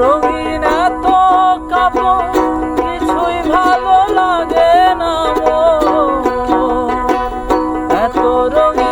রঙিন এত কাপড় কিছুই ভালো লাগে না। এত রঙিন